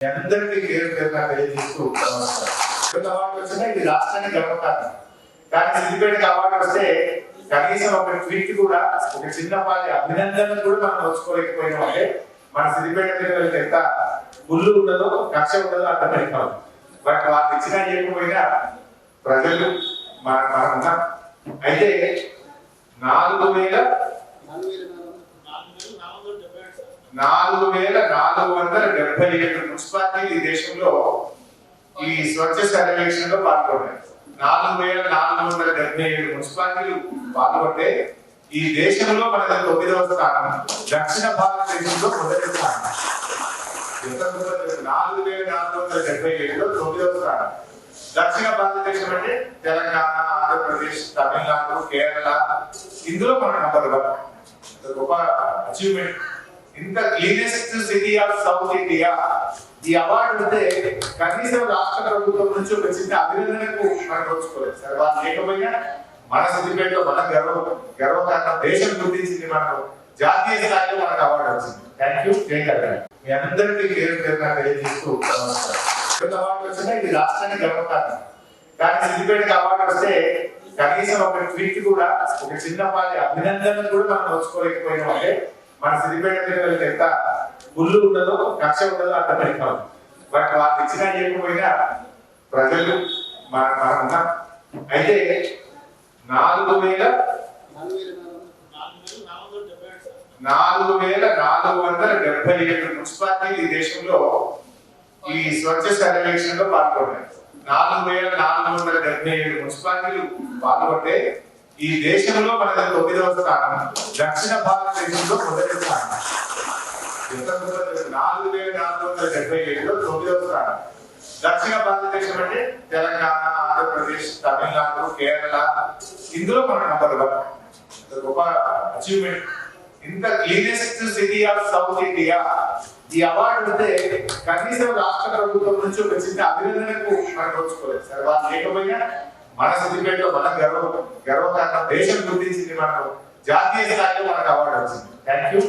అందరికీ పేరు తెలియజేస్తూ వచ్చినా ఇది రాష్ట్రానికి గర్వకారణం కానీ సిద్దిపేటకి అవార్డు వస్తే కనీసం ఒక ట్వీట్ కూడా ఒక చిన్నపాటి అభినందన కూడా మనం వచ్చుకోలేకపోయినాం అంటే మన సిద్దిపేట పిల్లలకి ఎంత గుళ్ళు ఉండదో కక్ష ఉండదో అర్థమైపోతాం బట్ వాళ్ళు ఇచ్చినా చేయకపోయినా ప్రజలు మన మనం అయితే నాలుగు వేల నాలుగు వేల నాలుగు వందల డెబ్బై ఏడు మున్సిపాలిటీలు ఈ దేశంలో ఈ స్వచ్ఛ సర్వేక్షణలో పాల్గొన్నాయి. నాలుగు వేల నాలుగు వందల డెబ్బై ఏడు మున్సిపాలిటీలు పాల్గొంటే ఈ దేశంలో మనది తొమ్మిదవ స్థానం. దక్షిణ భారతదేశంలో మొదటి స్థానం. నాలుగు వేల నాలుగు వందల డెబ్బై ఏడులో తొమ్మిదవ స్థానం. దక్షిణ భారతదేశం అంటే తెలంగాణ ఆంధ్రప్రదేశ్ తమిళనాడు కేరళ. ఇందులో మన నంబర్ వన్ గొప్ప అచీవ్మెంట్ ఇంత cleanest city of south India ఈ అవార్డు అంటే కనీసం రాష్ట్ర ప్రభుత్వం నుంచి ఒక చిన్న అభినందనకు మనం రోజుకోలేదు సార్ వాళ్ళు లేకపోయినా మన సిద్దిపేటలో మన గర్వ గర్వకారణం దేశం గుర్తించింది మనకు జాతీయ స్థాయిలో మనకు అవార్డు వచ్చింది. థ్యాంక్ యూ జయకర్ మీ అందరికీ పేరు పేరున తెలియజేస్తూ అవార్డు వచ్చినా ఇది రాష్ట్రానికి గర్వకారణం. కానీ సిద్దిపేటకి అవార్డు వస్తే కనీసం ఒక ట్వీట్ కూడా ఒక చిన్నపాటి అభినందన కూడా మనం వచ్చుకోలేకపోయినాం అంటే మన సిద్దిపేట పిల్లలకి ఎంత గుళ్ళు ఉండదో కక్ష ఉండదో అంత పరిపాలన. బట్ వాళ్ళు ఇచ్చినా చేయకపోయినా ప్రజలు మన మనం అయితే నాలుగు వేల నాలుగు వేల నాలుగు వందల డెబ్బై ఏడు మున్సిపాలిటీలు ఈ దేశంలో ఈ స్వచ్ఛ సర్వేక్షణలో పాల్గొన్నాయి. నాలుగు వేల నాలుగు వందల డెబ్బై ఏడు మున్సిపాలిటీలు పాల్గొంటే ఈ దేశంలో మనది తొమ్మిదవ స్థానం. దక్షిణ భారతదేశంలో మొదటి స్థానం. ఎంత నాలుగు వేల నాలుగు వందల డెబ్బై ఏడులో తొమ్మిదవ స్థానం. దక్షిణ భారతదేశం అంటే తెలంగాణ ఆంధ్రప్రదేశ్ తమిళనాడు కేరళ. ఇందులో మన నంబర్ వన్ గొప్ప అచీవ్మెంట్ ఇంత cleanest city of south India ఈ అవార్డు అంటే కనీసం రాష్ట్ర ప్రభుత్వం నుంచి ఒక చిన్న అభినందనకు మనం వచ్చుకోలేదు సార్ వాళ్ళు లేకపోయినా మన సిద్దిపేటలో మనం గర్వ గర్వకారణం దేశం గుర్తించింది మనకు జాతీయ స్థాయిలో మనకు అవార్డు వచ్చింది. Thank you